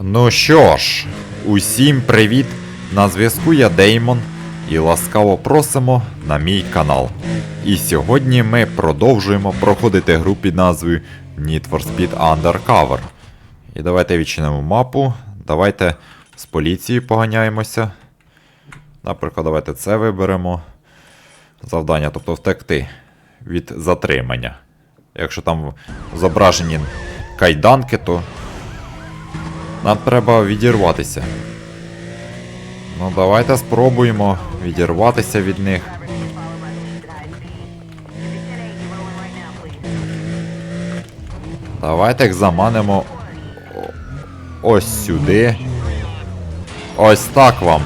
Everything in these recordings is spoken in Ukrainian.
Ну що ж, усім привіт! На зв'язку я Деймон і ласкаво просимо на мій канал. І сьогодні ми продовжуємо проходити гру під назвою Need for Speed Undercover. І давайте відчинимо мапу. Давайте з поліції поганяємося. Наприклад, давайте це виберемо. Завдання, тобто втекти від затримання. Якщо там зображені кайданки, то нам треба відірватися. Ну, давайте спробуємо відірватися від них. Давайте їх заманимо ось сюди. Ось так вам.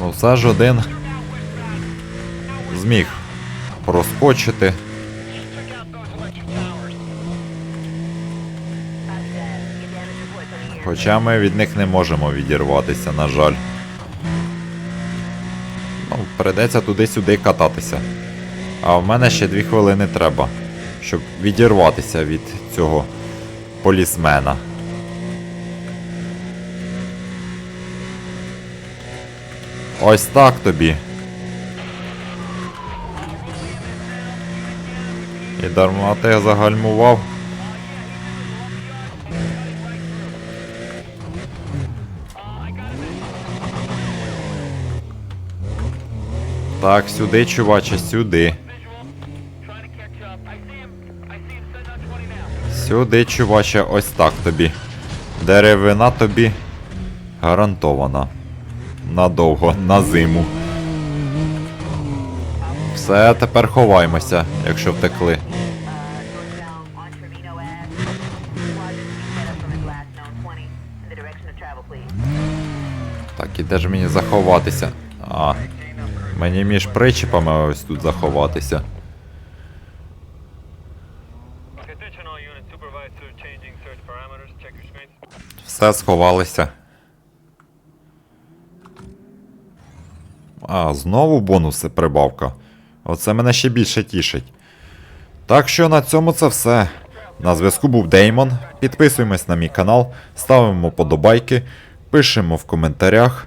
Ну, все ж один зміг проскочити. Хоча ми від них не можемо відірватися, на жаль. Ну, придеться туди-сюди кататися. А в мене ще дві хвилини треба, щоб відірватися від цього полісмена. Ось так тобі. І дарма ти загальмував. Так, сюди, чуваче, сюди. Сюди, чуваче, ось так тобі. Деревина тобі гарантована. Надовго, на зиму. Все, тепер ховаймося, якщо втекли. Так, і де ж мені заховатися? А. Мені між причепами ось тут заховатися. Все сховалися. А, знову бонуси прибавка. Оце мене ще більше тішить. Так що на цьому це все. На зв'язку був Деймон. Підписуємось на мій канал, ставимо подобайки, пишемо в коментарях.